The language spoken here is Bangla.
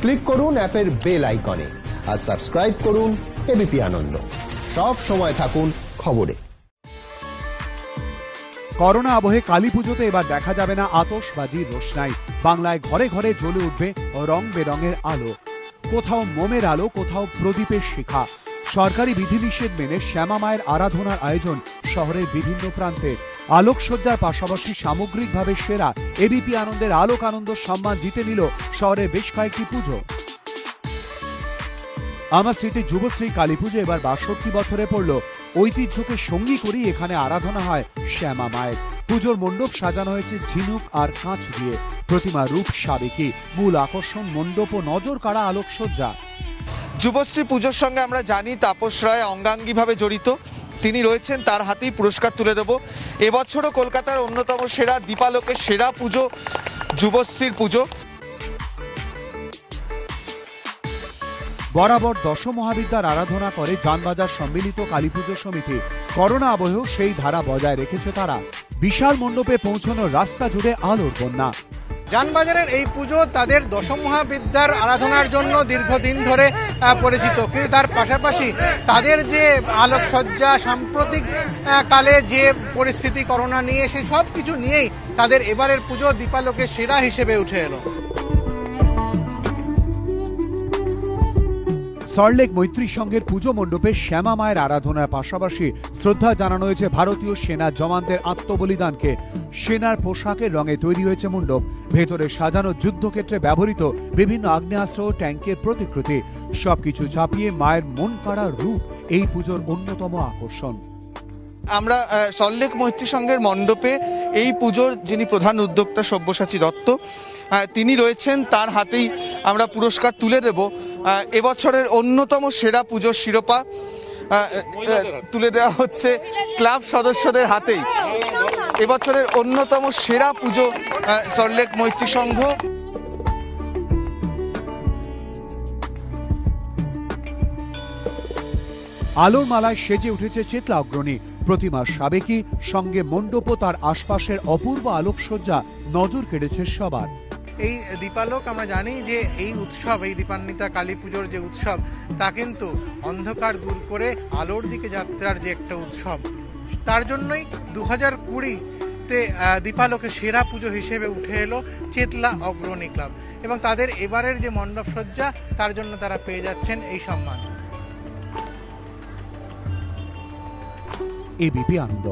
ক্লিক করুন অ্যাপের বেল আইকনে আর সাবস্ক্রাইব করুন এবিপি আনন্দ। সব সময় থাকুন খবরে। করোনা আবহে কালী পুজোতে এবার দেখা যাবে না আতশবাজি, রোশনাই। বাংলায় ঘরে ঘরে জ্বলে উঠবে রং বেরঙের আলো। কোথাও মোমের আলো, কোথাও প্রদীপের শিখা। সরকারি বিধিনিষেধ মেনে শ্যামা মায়ের আরাধনার আয়োজন শহরের বিভিন্ন প্রান্তে। আলোকসজ্জার পাশাপাশি সামগ্রিকভাবে সেরা এবিপি আনন্দের আলোক আনন্দ সম্মান জিতে নিল শহরের বেশ কয়েকটি পুজো। আমার স্মৃতি যুবশ্রী কালী পুজো এবার বাষট্টি বছরে পড়ল। ঐতিহ্যকে সঙ্গী করেই এখানে আরাধনা হয় শ্যামা মায়ের। পুজোর মণ্ডপ সাজানো হয়েছে ঝিনুক আর কাঁচ দিয়ে। প্রতিমা রূপ সাবেকি। মূল আকর্ষণ মণ্ডপ ও নজর কাড়া আলোকসজ্জা। যুবশ্রী পুজোর সঙ্গে আমরা জানি তাপস রায় অঙ্গাঙ্গিভাবে জড়িত। তিনি রয়েছেন, তার হাতেই পুরস্কার তুলে দেব। এবছরও কলকাতার অন্যতম সেরা দীপালোকের সেরা পুজো, যুবশ্রীর পুজো। বরাবর দশ মহাবিদ্যার আরাধনা করে যানবাজার সম্মিলিত কালী পুজো সমিতি। করোনা আবহেও সেই ধারা বজায় রেখেছে তারা। বিশাল মণ্ডপে পৌঁছানোর রাস্তা জুড়ে আলোর বন্যা। যানবাজারের এই পুজো তাদের দশম মহাবিদ্যার আরাধনার জন্য দীর্ঘদিন ধরে পরিচিত। কিন্তু তার পাশাপাশি তাদের যে আলোকসজ্জা, সাম্প্রতিক কালে যে পরিস্থিতি, করোনা নিয়ে, সে সব কিছু নিয়েই তাদের এবারের পুজো দীপালোকের সেরা হিসেবে উঠে এলো। সল্টলেক মৈত্রী সংঘের পুজো মণ্ডপে শ্যামা মায়ের আরাধনার পাশাপাশি শ্রদ্ধা জানানো হয়েছে ভারতীয় সেনা জওয়ানদের আত্মবলিদানকে। সেনার পোশাকের রঙে তৈরি হয়েছে মণ্ডপ। ভেতরে সাজানো যুদ্ধক্ষেত্রে ব্যবহৃত বিভিন্ন আগ্নেয়াস্ত্র ও ট্যাঙ্কের প্রতিকৃতি। সবকিছু ছাপিয়ে মায়ের মন কাড়া রূপ এই পুজোর অন্যতম আকর্ষণ। আমরা সল্লেক মৈত্রী সংঘের মণ্ডপে এই পুজোর যিনি প্রধান উদ্যোক্তা সব্যসাচী দত্ত তিনি রয়েছেন, তার হাতেই আমরা পুরস্কার তুলে দেব। এবছরের অন্যতম সেরা পুজোর শিরোপা তুলে দেওয়া হচ্ছে ক্লাব সদস্যদের হাতেই। এবছরের অন্যতম সেরা পুজো আহ, সল্লেক মৈত্রী সংঘ। আলোর মালায় সেজে উঠেছে চেতলা অগ্রণী। প্রতিমা সাবেকি সঙ্গে মণ্ডপ তার আশপাশের অপূর্ব আলোকসজ্জা নজর কেড়েছে সবার। এই দীপালোক আমরা জানি যে এই উৎসব, এই দীপান্বিতা কালী পুজোর যে উৎসব, তা কিন্তু অন্ধকার দূর করে আলোর দিকে যাত্রার যে একটা উৎসব। তার জন্যই দু হাজার কুড়িতে দীপালোকের সেরা পুজো হিসেবে উঠে এলো চেতলা অগ্রণী ক্লাব। এবং তাদের এবারের যে মণ্ডপ সজ্জা, তার জন্য তারা পেয়ে যাচ্ছেন এই সম্মান। এবিপি আনন্দ।